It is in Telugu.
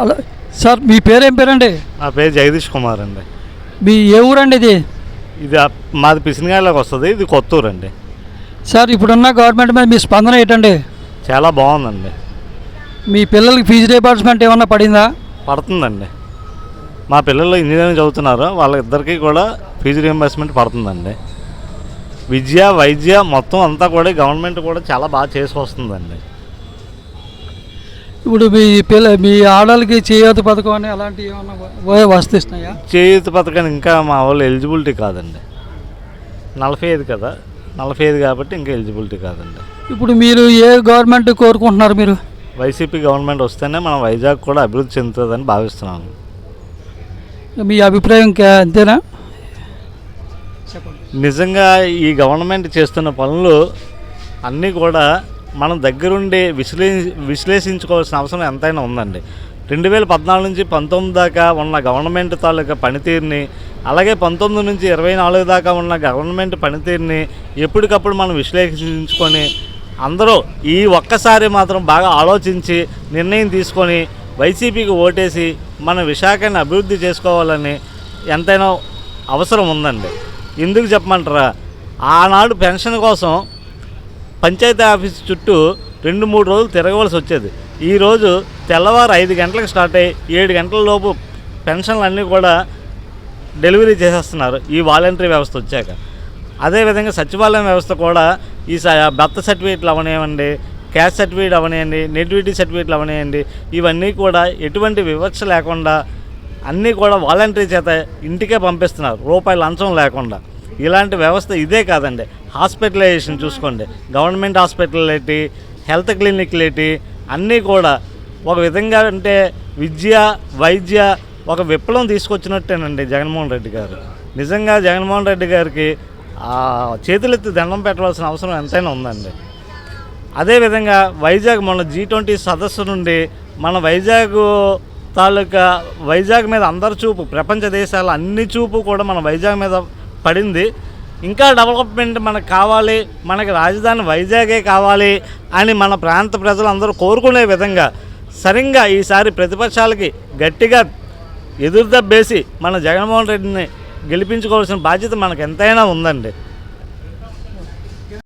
అలా. సార్ మీ పేరు ఏం పేరండి? నా పేరు జగదీష్ కుమార్ అండి. మీ ఏ ఊరండి ఇది? ఇది మాది పిసినగాయలోకి వస్తుంది ఇది కొత్తూరు అండి సార్ ఇప్పుడున్న గవర్నమెంట్ మీద మీ స్పందన ఏంటండి? చాలా బాగుందండి. మీ పిల్లలకి ఫీజు రీయింబర్స్మెంట్ ఏమన్నా పడిందా? పడుతుందండి. మా పిల్లలు ఇంజనీరింగ్ చదువుతున్నారు వాళ్ళిద్దరికీ కూడా ఫీజు రియంబర్స్మెంట్ పడుతుందండి. విద్య వైద్య మొత్తం అంతా కూడా గవర్నమెంట్ కూడా చాలా బాగా చేసుకొస్తుందండి ఇప్పుడు మీ పిల్ల మీ ఆడవాళ్ళకి చేయూత పథకం అని అలాంటివి ఏమన్నా వస్తున్నాయా చేయూత పథకానికి ఇంకా మా వాళ్ళు ఎలిజిబిలిటీ కాదండి. నలభై ఐదు కదా నలభై ఐదు కాబట్టి ఇంకా ఎలిజిబిలిటీ కాదండి. ఇప్పుడు మీరు ఏ గవర్నమెంట్ కోరుకుంటున్నారు మీరు? వైసీపీ గవర్నమెంట్ వస్తేనే మన వైజాగ్ కూడా అభివృద్ధి చెందుతుందని భావిస్తున్నాను మీ అభిప్రాయం అంతేనా? నిజంగా ఈ గవర్నమెంట్ చేస్తున్న పనులు అన్నీ కూడా మనం దగ్గరుండి విశ్లే విశ్లేషించుకోవాల్సిన అవసరం ఎంతైనా ఉందండి. రెండు వేల పద్నాలుగు నుంచి పంతొమ్మిది దాకా ఉన్న గవర్నమెంట్ తాలూకా పనితీరుని అలాగే పంతొమ్మిది నుంచి ఇరవై నాలుగు దాకా ఉన్న గవర్నమెంట్ పనితీరుని ఎప్పటికప్పుడు మనం విశ్లేషించుకొని అందరూ ఈ ఒక్కసారి మాత్రం బాగా ఆలోచించి నిర్ణయం తీసుకొని వైసీపీకి ఓటేసి మన విశాఖని అభివృద్ధి చేసుకోవాలని ఎంతైనా అవసరం ఉందండి. ఎందుకు చెప్పమంటారా? ఆనాడు పెన్షన్ కోసం పంచాయతీ ఆఫీస్ చుట్టూ రెండు మూడు రోజులు తిరగవలసి వచ్చేది. ఈరోజు తెల్లవారు ఐదు గంటలకు స్టార్ట్ అయ్యి ఏడు గంటల లోపు పెన్షన్లు అన్నీ కూడా డెలివరీ చేసేస్తున్నారు. ఈ వాలంటరీ వ్యవస్థ వచ్చాక. అదేవిధంగా సచివాలయం వ్యవస్థ కూడా ఈ స- బర్త్ సర్టిఫికేట్లు అవనివ్వండి క్యాస్ట్ సర్టిఫికేట్ అవనివ్వండి నెటివిటీ సర్టిఫికేట్లు అవనివ్వండి ఇవన్నీ కూడా ఎటువంటి వివక్ష లేకుండా అన్నీ కూడా వాలంటరీ చేత ఇంటికే పంపిస్తున్నారు. రూపాయలు లంచం లేకుండా. ఇలాంటి వ్యవస్థ ఇదే కాదండి. హాస్పిటలైజేషన్ చూసుకోండి. గవర్నమెంట్ హాస్పిటల్ ఏంటి హెల్త్ క్లినిక్లు ఏంటి అన్నీ కూడా ఒక విధంగా అంటే విద్య వైద్య ఒక విప్లవం తీసుకొచ్చినట్టేనండి జగన్మోహన్ రెడ్డి గారు. నిజంగా జగన్మోహన్ రెడ్డి గారికి చేతులెత్తి దండం పెట్టవలసిన అవసరం ఎంతైనా ఉందండి. అదేవిధంగా వైజాగ్ మన జీ ట్వంటీ సదస్సు నుండి మన వైజాగ్ తాలూకా వైజాగ్ మీద అందరి చూపు ప్రపంచ దేశాల అన్ని చూపు కూడా మన వైజాగ్ మీద పడింది. ఇంకా డెవలప్మెంట్ మనకు కావాలి మనకి రాజధాని వైజాగే కావాలి అని మన ప్రాంత ప్రజలు అందరూ కోరుకునే విధంగా సరిగ్గా ఈసారి ప్రతిపక్షాలకి గట్టిగా ఎదురుదబ్బేసి మన జగన్మోహన్ రెడ్డిని గెలిపించుకోవాల్సిన బాధ్యత మనకు ఎంతైనా ఉందండి.